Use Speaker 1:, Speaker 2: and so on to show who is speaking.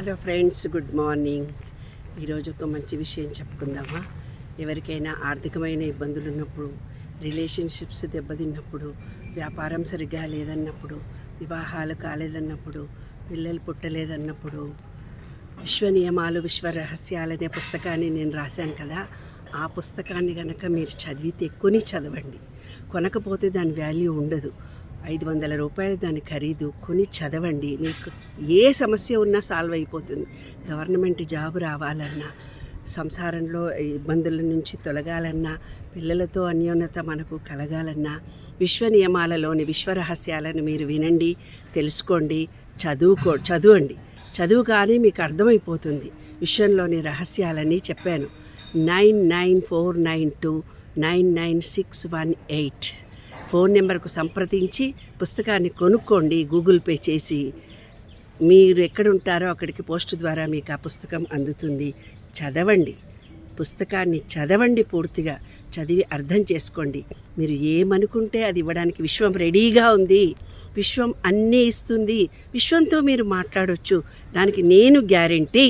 Speaker 1: Hello friends good morning. ఈరోజు ఒక మంచి విషయం చెప్పుకుందామా? ఎవరికైనా ఆర్థికమైన ఇబ్బందులు ఉన్నప్పుడు రిలేషన్షిప్స్ దెబ్బతిన్నప్పుడు వ్యాపారం సరిగ్గా లేదన్నప్పుడు వివాహాలు కాలేదన్నప్పుడు పిల్లలు పుట్టలేదన్నప్పుడు విశ్వ నియమాలు విశ్వ రహస్యాలు అనే పుస్తకాన్ని నేను రాశాను కదా ఆ పుస్తకాన్ని కనుక మీరు చదివితే కొని చదవండి. కొనకపోతే దాని వాల్యూ ఉండదు. ఐదు వందల రూపాయలు దాని ఖరీదు కొని చదవండి. మీకు ఏ సమస్య ఉన్నా సాల్వ్ అయిపోతుంది. గవర్నమెంట్ జాబ్ రావాలన్నా సంసారంలో ఇబ్బందుల నుంచి తొలగాలన్నా పిల్లలతో అన్యోన్యత మనకు కలగాలన్నా విశ్వ నియమాలలోని విశ్వ రహస్యాలను మీరు వినండి తెలుసుకోండి చదువుకో చదవండి. చదువు కానీ మీకు అర్థమైపోతుంది. విషయంలోని రహస్యాలని చెప్పాను. Nine nine four nine two nine nine six one eight phone నెంబర్కు సంప్రదించి పుస్తకాన్ని కొనుక్కోండి గూగుల్ పే చేసి. మీరు ఎక్కడుంటారో అక్కడికి పోస్ట్ ద్వారా మీకు ఆ పుస్తకం అందుతుంది. చదవండి. పుస్తకాన్ని చదవండి పూర్తిగా. చదివి అర్థం చేసుకోండి. మీరు ఏమనుకుంటే అది ఇవ్వడానికి విశ్వం రెడీగా ఉంది. విశ్వం అన్నీ ఇస్తుంది. విశ్వంతో మీరు మాట్లాడవచ్చు దానికి నేను గ్యారంటీ.